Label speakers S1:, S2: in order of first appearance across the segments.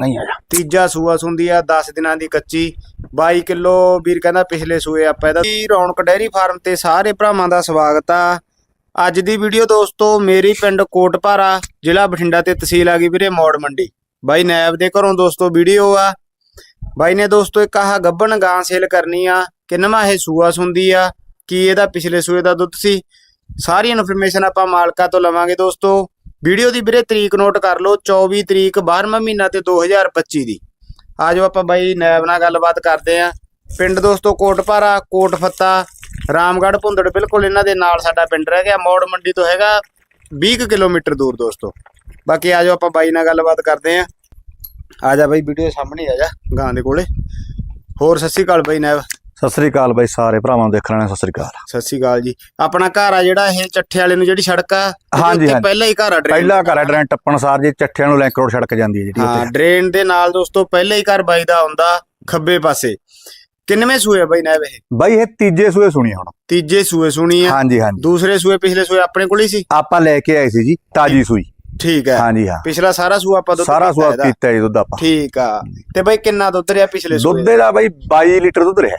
S1: ਨਹੀਂ ਆਇਆ
S2: ਤੀਜਾ ਸੂਆ ਸੁੰਦੀ ਆ 10 ਦਿਨਾਂ ਦੀ ਕੱਚੀ। 22 ਕਿਲੋ ਵੀਰ ਕਹਿੰਦਾ ਪਿਛਲੇ ਸੂਏ ਆਪਾਂ ਇਹਦਾ। ਜੀ, ਰੌਣਕ ਡੈਰੀ ਫਾਰਮ ਤੇ ਸਾਰੇ ਭਰਾਵਾਂ ਦਾ ਸਵਾਗਤ ਆ। ਅੱਜ ਦੀ ਵੀਡੀਓ ਦੋਸਤੋ, ਮੇਰੀ ਪਿੰਡ ਕੋਟਪਾਰਾ, ਜ਼ਿਲ੍ਹਾ ਬਠਿੰਡਾ ਤੇ ਤਹਿਸੀਲ ਆ ਗਈ ਵੀਰੇ ਮੌੜ ਮੰਡੀ। ਬਾਈ ਨੈਬ ਦੇ ਘਰੋਂ ਦੋਸਤੋ, ਵੀਡੀਓ ਆ। ਬਾਈ ਨੇ ਦੋਸਤੋ, ਇੱਕ ਆਹ ਗੱਬਣ ਗਾਂ ਸੇਲ ਕਰਨੀ ਆ। ਕਿੰਨਵਾ ਇਹ ਸੂਆ ਸੁੰਦੀ ਆ? ਕੀ ਇਹਦਾ ਪਿਛਲੇ ਸੂਏ ਦਾ ਦੁੱਧ ਸੀ? ਸਾਰੀ ਇਨਫੋਰਮੇਸ਼ਨ ਆਪਾਂ ਮਾਲਕਾ ਤੋਂ ਲਵਾਂਗੇ ਦੋਸਤੋ। ਵੀਡੀਓ ਦੀ ਵੀਰੇ ਤਰੀਕ ਨੋਟ ਕਰ ਲਓ 24 ਤਰੀਕ 12ਵਾਂ ਮਹੀਨਾ ਤੇ 2025 ਦੀ। ਆਜੋ ਆਪਾਂ ਬਾਈ ਨੈਬ ਨਾਲ ਗੱਲਬਾਤ ਕਰਦੇ ਆਂ। ਪਿੰਡ ਦੋਸਤੋ ਕੋਟਪਾਰਾ ਕੋਟ ਫੱਤਾ ਰਾਮਗੜ੍ਹ, ਭੁੰਦੜ, ਬਿਲਕੁਲ ਇਹਨਾਂ ਦੇ ਨਾਲ ਸਾਡਾ ਪਿੰਡ ਰਹਿ ਗਿਆ। ਮੌੜ ਮੰਡੀ ਤੋਂ ਹੈਗਾ 20 ਕੁ ਕਿਲੋਮੀਟਰ ਦੂਰ ਦੋਸਤੋ। ਬਾਕੀ ਆਜੋ ਆਪਾਂ ਬਾਈ ਨਾਲ ਗੱਲਬਾਤ ਕਰਦੇ ਆਂ। ਆ ਜਾ ਬਾਈ, ਵੀਡੀਓ ਸਾਹਮਣੇ ਆ ਜਾ ਗਾਂ ਦੇ ਕੋਲੇ। ਹੋਰ, ਸਤਿ ਸ਼੍ਰੀ ਅਕਾਲ ਬਾਈ ਨੈਬ।
S1: ਸਤਿ ਸ੍ਰੀ ਅਕਾਲ ਬਾਈ ਸਾਰੇ ਭਰਾਵਾਂ ਨੂੰ ਵਾਲਿਆਂ ਨੂੰ ਸਤਿ ਸ੍ਰੀ ਅਕਾਲ।
S2: ਸਤਿ ਸ਼੍ਰੀ ਅਕਾਲ ਜੀ। ਆਪਣਾ ਘਰ ਆ ਜਿਹੜਾ ਇਹ ਚੱਠੇ ਵਾਲੇ ਨੂੰ ਜਿਹੜੀ ਸੜਕ ਆ
S1: ਹਾਂਜੀ,
S2: ਉੱਤੇ
S1: ਹਾਂਜੀ।
S2: ਪਹਿਲਾਂ ਹੀ ਘਰ ਆ drain?
S1: ਪਹਿਲਾ ਘਰ ਹੈ ਡਰੈਨ ਟੱਪਣ ਸਾਰ ਜੀ ਚੱਠਿਆਂ ਨੂੰ ਲੈਂਕ ਰੋਡ ਸੜਕ ਜਾਂਦੀ ਹੈ ਜਿਹੜੀ
S2: ਹਾਂ ਡਰੇਨ ਦੇ ਨਾਲ ਦੋਸਤੋ ਪਹਿਲਾਂ ਹੀ ਘਰ ਬਾਈ ਦਾ ਆਉਂਦਾ ਖੱਬੇ ਪਾਸੇ। ਕਿੰਨਵੇਂ ਸੂਏ ਆ ਬਾਈ ਨੈਬ ਇਹ?
S1: ਬਾਈ ਇਹ ਤੀਜੇ ਸੂਏ ਸੁਣੀ ਹੁਣ।
S2: ਤੀਜੇ ਸੂਏ ਸੁਣੀ ਆ।
S1: ਹਾਂਜੀ ਹਾਂਜੀ।
S2: ਦੂਸਰੇ ਸੂਏ ਪਿਛਲੇ ਸੂਏ ਆਪਣੇ ਕੋਲ ਹੀ ਸੀ?
S1: ਆਪਾਂ ਲੈ ਕੇ ਆਏ ਸੀ ਜੀ ਤਾਜੀ ਸੂਈ।
S2: ਠੀਕ ਹੈ।
S1: ਹਾਂਜੀ ਹਾਂ।
S2: ਪਿਛਲਾ ਸਾਰਾ ਸੂਆ ਆਪਾਂ ਦੁੱਧ
S1: ਸਾਰਾ
S2: ਪੀਤਾ
S1: ਸੂਆ
S2: ਇਹਦਾ।
S1: ਪੀਤਾ ਜੀ ਦੁੱਧ ਆਪਾਂ।
S2: ਠੀਕ ਆ। ਤੇ ਬਾਈ ਕਿੰਨਾ ਦੁੱਧ ਰਿਹਾ ਪਿਛਲੇ ਸੂਏ
S1: ਦੁੱਧ ਦਾ ਬਾਈ 22 ਲੀਟਰ ਦੁੱਧ ਰਿਹਾ।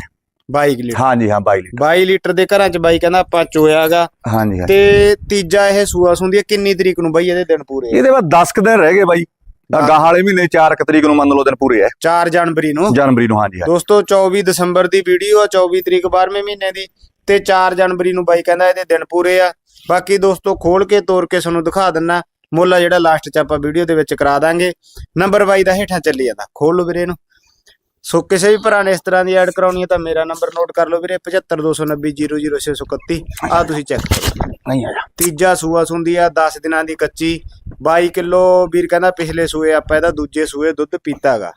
S2: 22 ਲੀਟਰ।
S1: ਹਾਂਜੀ ਹਾਂ 22 ਲੀਟਰ।
S2: 22 ਲੀਟਰ ਦੇ ਘਰਾਂ ਚ ਬਾਈ ਕਹਿੰਦਾ ਆਪਾਂ ਚੋਇਆਗਾ।
S1: ਹਾਂਜੀ ਹਾਂ
S2: ਤੇ ਤੀਜਾ ਇਹ ਸੂਆ ਸੁੰਦੀ ਕਿੰਨੀ ਤਰੀਕ ਨੂੰ ਬਾਈ ਇਹਦੇ ਦਿਨ ਪੂਰੇ
S1: ਇਹਦੇ ਬਾਅਦ 10 ਕੁ ਦਿਨ ਰਹਿ ਗਏ ਬਾਈ। ਗਾਹ ਵਾਲੇ ਮਹੀਨੇ 4 ਤਰੀਕ ਨੂੰ ਮੰਨ ਲਓ ਦਿਨ ਪੂਰੇ ਹੈ
S2: 4 ਜਨਵਰੀ ਨੂੰ।
S1: ਜਨਵਰੀ ਨੂੰ ਹਾਂਜੀ
S2: ਦੋਸਤੋ 24 ਦਸੰਬਰ ਦੀ ਵੀਡੀਓ ਆ 24 ਤਰੀਕ 12ਵੇਂ ਮਹੀਨੇ ਦੀ। ਤੇ 4 ਜਨਵਰੀ ਨੂੰ ਬਾਈ ਕਹਿੰਦਾ ਇਹਦੇ ਦਿਨ ਪੂਰੇ ਆ। ਬਾਕੀ ਦੋਸਤੋ ਖੋਲ ਕੇ ਤੋੜ ਕੇ ਤੁਹਾਨੂੰ ਦਿਖਾ ਦਿੰਨਾ। ਮੁੱਲ ਆ ਜਿਹੜਾ ਲਾਸਟ ਚ ਆਪਾਂ ਵੀਡੀਓ ਦੇ ਵਿੱਚ ਕਰਾ ਦਾਂਗੇ। ਨੰਬਰ ਬਾਈ ਦਾ ਹੇਠਾਂ ਚੱਲੀ ਜਾਂਦਾ। ਖੋਲ ਲਓ ਵੀਰੇ ਇਹਨੂੰ। ਸੋ ਕਿਸੇ ਵੀ ਭਰਾ ਨੇ ਇਸ ਤਰ੍ਹਾਂ ਦੀ ਐਡ ਕਰਾਉਣੀ ਹੈ ਤਾਂ ਮੇਰਾ ਨੰਬਰ ਨੋਟ ਕਰ ਲਓ ਵੀਰੇ 7529000631 ਆ ਤੁਸੀਂ ਚੈੱਕ ਕਰੋ।
S1: ਨਹੀਂ ਆਇਆ।
S2: ਤੀਜਾ ਸੂਆ ਸੁੰਦੀ ਆ 10 ਦਿਨਾਂ ਦੀ ਕੱਚੀ। 22 ਕਿਲੋ ਵੀਰ ਕਹਿੰਦਾ ਪਿਛਲੇ ਸੂਏ ਆਪਾਂ ਇਹਦਾ ਦੂਜੇ ਸੂਏ ਦੁੱਧ ਪੀਤਾਗਾ।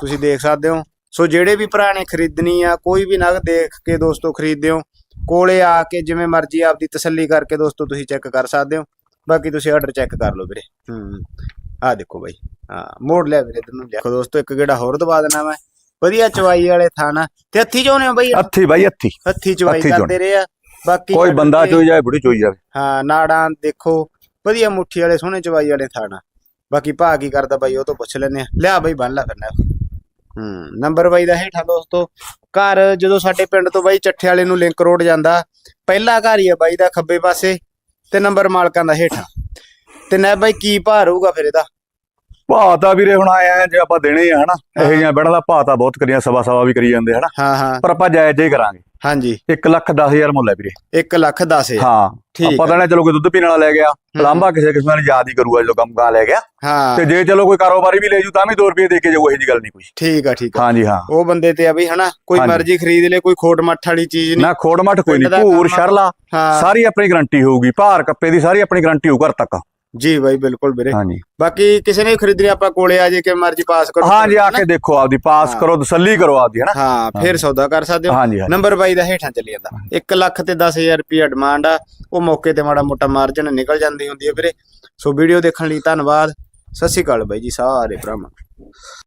S2: ਤੁਸੀਂ ਦੇਖ ਸਕਦੇ ਹੋ। ਸੋ ਜਿਹੜੇ ਵੀ ਭਰਾ ਨੇ ਖਰੀਦਣੀ ਆ ਕੋਈ ਵੀ ਨਗ ਦੇਖ ਕੇ ਦੋਸਤੋ ਖਰੀਦਦੇ ਹੋ ਕੋਲੇ ਆ ਕੇ ਜਿਵੇਂ ਮਰਜ਼ੀ ਆਪਦੀ ਤਸੱਲੀ ਕਰਕੇ ਦੋਸਤੋ ਤੁਸੀਂ ਚੈੱਕ ਕਰ ਸਕਦੇ ਹੋ। ਬਾਕੀ ਤੁਸੀਂ ਆਰਡਰ ਚੈੱਕ ਕਰ ਲਓ ਵੀਰੇ। ਹੂੰ। ਆ ਦੇਖੋ ਬਾਈ ਹਾਂ ਮੋੜ ਲਿਆ ਵੀਰੇ ਤੈਨੂੰ ਦੇਖੋ ਦੋਸਤੋ ਇੱਕ ਗੇੜਾ ਹੋਰ ਦਵਾ ਦੇਣਾ ਮੈਂ। ਵਧੀਆ ਚਵਾਈ ਵਾਲੇ ਥਾਣਾ ਤੇ ਹੱਥੀ ਚੋਨੇ ਹੋ ਬਾਈ
S1: ਹੱਥੀ ਬਾਈ ਹੱਥੀ।
S2: ਹੱਥੀ ਚਵਾਈ ਕਰਦੇ ਰਹੇ ਆ। ਬਾਕੀ
S1: ਕੋਈ ਬੰਦਾ ਚੋਈ ਜਾਏ ਬੁੜੀ ਚੋਈ ਜਾਵੇ।
S2: ਹਾਂ ਨਾੜਾਂ ਦੇਖੋ ਵਧੀਆ ਮੁੱਠੀ ਵਾਲੇ ਸੋਹਣੇ ਚਵਾਈ ਵਾਲੇ ਥਾਣਾ ਬਾਕੀ ਭਾ ਕੀ ਕਰਦਾ ਬਾਈ ਉਹ ਤੋਂ ਪੁੱਛ ਲੈਨੇ ਆ। ਲਿਆ ਬਾਈ ਬੰਨ ਲਾ ਕਰਨਾ ਹੂੰ ਨੰਬਰ ਬਾਈ ਦਾ ਹੇਠਾਂ ਦੋਸਤੋ ਘਰ ਜਦੋਂ ਸਾਡੇ ਪਿੰਡ ਤੋਂ ਬਾਈ ਚੱਠੇ ਵਾਲੇ ਨੂੰ ਲਿੰਕ ਰੋਡ ਜਾਂਦਾ ਪਹਿਲਾ ਘਰ ਹੀ ਆ ਬਾਈ ਦਾ ਖੱਬੇ ਪਾਸੇ ਤੇ ਨੰਬਰ ਮਾਲਕਾਂ ਦਾ ਹੇਠਾਂ। ਤੇ ਨਾ ਬਾਈ ਕੀ ਭਾਅ ਰਹੂਗਾ ਫਿਰ ਇਹਦਾ?
S1: ਭਾਅ ਤਾਂ ਵੀਰੇ ਹੁਣ ਆਇਆ ਜੇ ਆਪਾਂ ਦੇਣੇ ਆ ਹਨਾ? ਇਹ ਜਿਹੀਆਂ ਬੈਣਾ ਦਾ ਭਾਅ ਤਾਂ ਬਹੁਤ ਕਰੀਆਂ ਸਵਾ ਸਵਾ ਵੀ ਕਰੀ ਜਾਂਦੇ ਹਨਾ?
S2: ਹਾਂ ਹਾਂ।
S1: ਪਰ ਆਪਾਂ ਜਾਇਜ਼ ਹੀ ਕਰਾਂਗੇ।
S2: ਹਾਂਜੀ।
S1: 1 ਲੱਖ 10000 ਮੁੱਲ ਹੈ ਵੀਰੇ।
S2: 1 ਲੱਖ 10 ਹਜ਼ਾਰ।
S1: ਹਾਂ।
S2: ਠੀਕ
S1: ਆਪਾਂ ਤਾਂ ਚਲੋ ਕੋਈ ਦੁੱਧ ਪੀਣ ਵਾਲਾ ਲੈ ਗਿਆ ਲਾਂਬਾ ਕਿਸੇ ਕਿਸਮ ਨਾਲ ਯਾਦ ਹੀ ਕਰੂਗਾ ਜਦੋਂ ਕੰਮ ਗਾ ਲੈ ਗਿਆ।
S2: ਹਾਂ।
S1: ਤੇ ਜੇ ਚਲੋ ਕੋਈ ਕਾਰੋਬਾਰੀ ਵੀ ਲੈ ਜੂ ਤਾਂ ਵੀ 2 ਰੁਪਏ ਦੇ ਕੇ ਜਾਊ ਇਹੋ ਜੀ ਗੱਲ ਨਹੀਂ ਕੋਈ।
S2: ਠੀਕ ਆ ਠੀਕ ਆ।
S1: ਹਾਂਜੀ ਹਾਂ।
S2: ਉਹ ਬੰਦੇ ਤੇ ਆ ਬਈ ਹਨਾ? ਕੋਈ। ਮਰਜ਼ੀ ਖਰੀਦ ਲੇ ਕੋਈ ਖੋਟ ਮੱਠ ਵਾਲੀ ਚੀਜ਼ ਨਹੀਂ।
S1: ਨਾ ਖੋੜ ਮੱਠ ਕੋਈ ਨਹੀਂ। ਭੂਰ। ਸ਼ਰਲਾ ਸਾਰੀ ਆਪਣੀ ਗਾਰੰਟੀ ਹੋਊਗੀ। ਭਾਰ ਕੱਪੇ ਦੀ ਸਾਰੀ ਆਪਣੀ ਗਾਰੰਟੀ ਹੋਊ ਘਰ ਤੱਕ।
S2: ਜੀ ਬਾਈ ਬਿਲਕੁਲ ਵੀਰੇ।
S1: ਹਾਂਜੀ।
S2: ਬਾਕੀ ਕਿਸੇ ਨੇ ਖਰੀਦਣੀ ਆਪਾਂ ਕੋਲੇ ਆ ਜੇ ਕਿ ਮਰਜ਼ੀ ਪਾਸ ਕਰੋ।
S1: ਹਾਂਜੀ ਆ ਕੇ ਦੇਖੋ ਆਪਦੀ ਪਾਸ। ਕਰੋ ਤਸੱਲੀ ਕਰੋ ਆਪਦੀ ਹਨਾ?
S2: ਹਾਂ ਫਿਰ ਸੌਦਾ ਕਰ ਸਕਦੇ ਹੋ। ਨੰਬਰ ਬਾਈ ਦਾ ਹੇਠਾਂ ਚੱਲੀ ਜਾਂਦਾ। 1 ਲੱਖ ਤੇ 10000 ਰੁਪਿਆ ਡਿਮਾਂਡ ਆ। ਉਹ ਮੌਕੇ ਤੇ ਮਾੜਾ ਮੋਟਾ ਮਾਰਜਨ ਨਿਕਲ ਜਾਂਦੀ ਹੁੰਦੀ ਹੈ ਵੀਰੇ। ਸੋ ਵੀਡੀਓ ਦੇਖਣ ਲਈ ਧੰਨਵਾਦ। ਸਤਿ ਸ਼੍ਰੀ ਅਕਾਲ ਬਾਈ ਜੀ ਸਾਰੇ ਭਰਾਵਾਂ